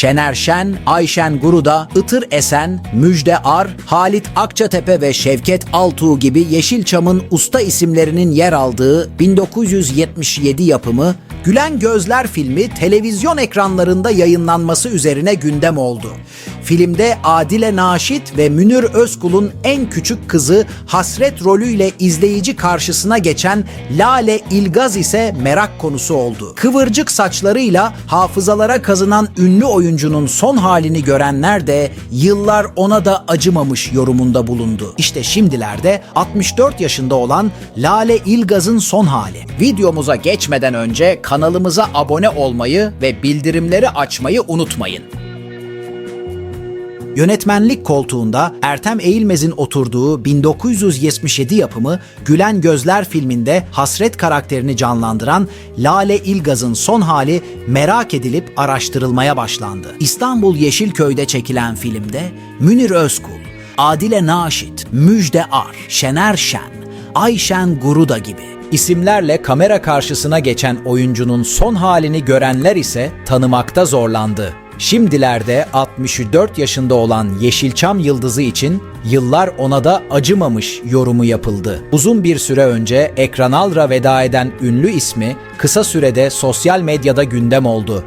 Şener Şen, Ayşen Guruda, Itır Esen, Müjde Ar, Halit Akçatepe ve Şevket Altuğ gibi Yeşilçam'ın usta isimlerinin yer aldığı 1977 yapımı Gülen Gözler filmi televizyon ekranlarında yayınlanması üzerine gündem oldu. Filmde Adile Naşit ve Münir Özkul'un en küçük kızı Hasret rolüyle izleyici karşısına geçen Lale İlgaz ise merak konusu oldu. Kıvırcık saçlarıyla hafızalara kazınan ünlü oyuncunun son halini görenler de yıllar ona da acımamış yorumunda bulundu. İşte şimdilerde 64 yaşında olan Lale İlgaz'ın son hali. Videomuza geçmeden önce kanalımıza abone olmayı ve bildirimleri açmayı unutmayın. Yönetmenlik koltuğunda Ertem Eğilmez'in oturduğu 1977 yapımı Gülen Gözler filminde Hasret karakterini canlandıran Lale İlgaz'ın son hali merak edilip araştırılmaya başlandı. İstanbul Yeşilköy'de çekilen filmde Münir Özkul, Adile Naşit, Müjde Ar, Şener Şen, Ayşen Guruda gibi isimlerle kamera karşısına geçen oyuncunun son halini görenler ise tanımakta zorlandı. Şimdilerde 64 yaşında olan Yeşilçam yıldızı için yıllar ona da acımamış yorumu yapıldı. Uzun bir süre önce ekranalra veda eden ünlü ismi kısa sürede sosyal medyada gündem oldu.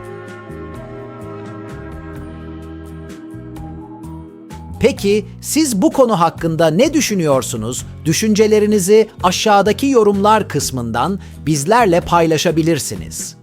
Peki siz bu konu hakkında ne düşünüyorsunuz? Düşüncelerinizi aşağıdaki yorumlar kısmından bizlerle paylaşabilirsiniz.